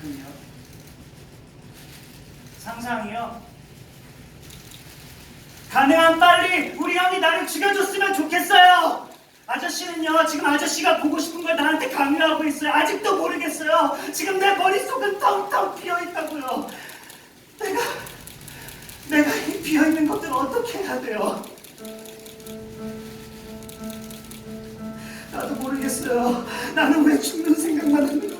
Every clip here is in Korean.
그럼요. 상상이요. 가능한 빨리 우리 형이 나를 죽여줬으면 좋겠어요. 아저씨는요 지금 아저씨가 보고 싶은 걸 나한테 강요하고 있어요. 아직도 모르겠어요. 지금 내 머릿속은 텅텅 비어 있다고요. 내가 내가 이 비어 있는 것들을 어떻게 해야 돼요? 나도 모르겠어요. 나는 왜 죽는 생각만 하는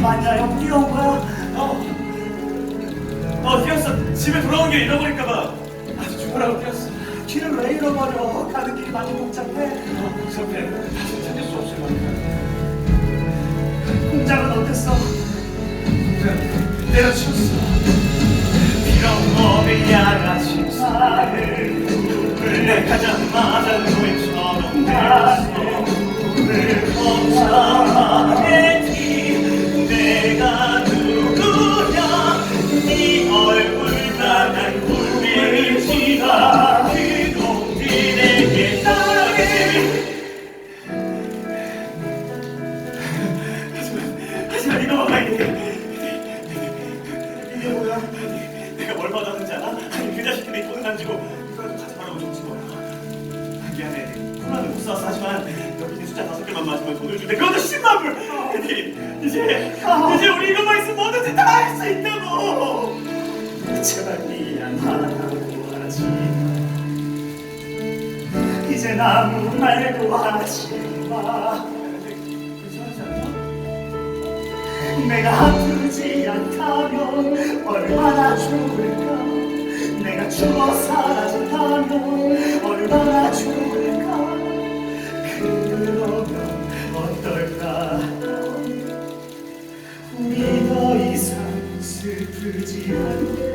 많냐 형 뛰어온 거야? 어, 어 뛰었어. 집에 돌아온 길 잃어버릴까봐. 아주 죽으라고 뛰었어. 길을 왜 잃어버려? 가는 길이 많이 복잡해. 어, 선배 다시 찾을 수 없을 거니까. 공장은 어땠어? 내려치웠어. 빌어먹을 양아치 사를 눈을 가자 돈을 안 주고 이거라도 가져가라고 줬지 뭐야 미안해 콜라도 못 사왔어 하지만 여기 있는 숫자 다섯 개만 맞으면 돈을 준대. 그것도 10만 불 애들이 이제 이제 우리 이것만 있으면 뭐든지 다 할 수 있다고. 제발 미안하다고 하지 이젠 아무 말도 하지 마. 괜찮지 않나? 내가 아프지 않다면 얼마나 좋을까 슬프지 않게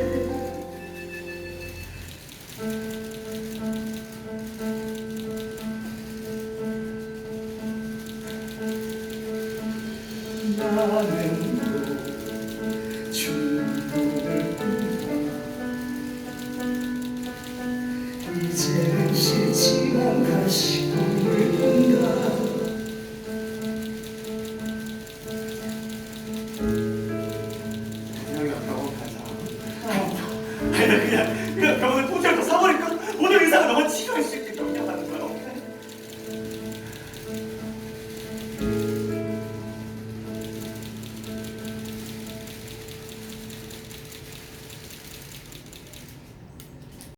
나는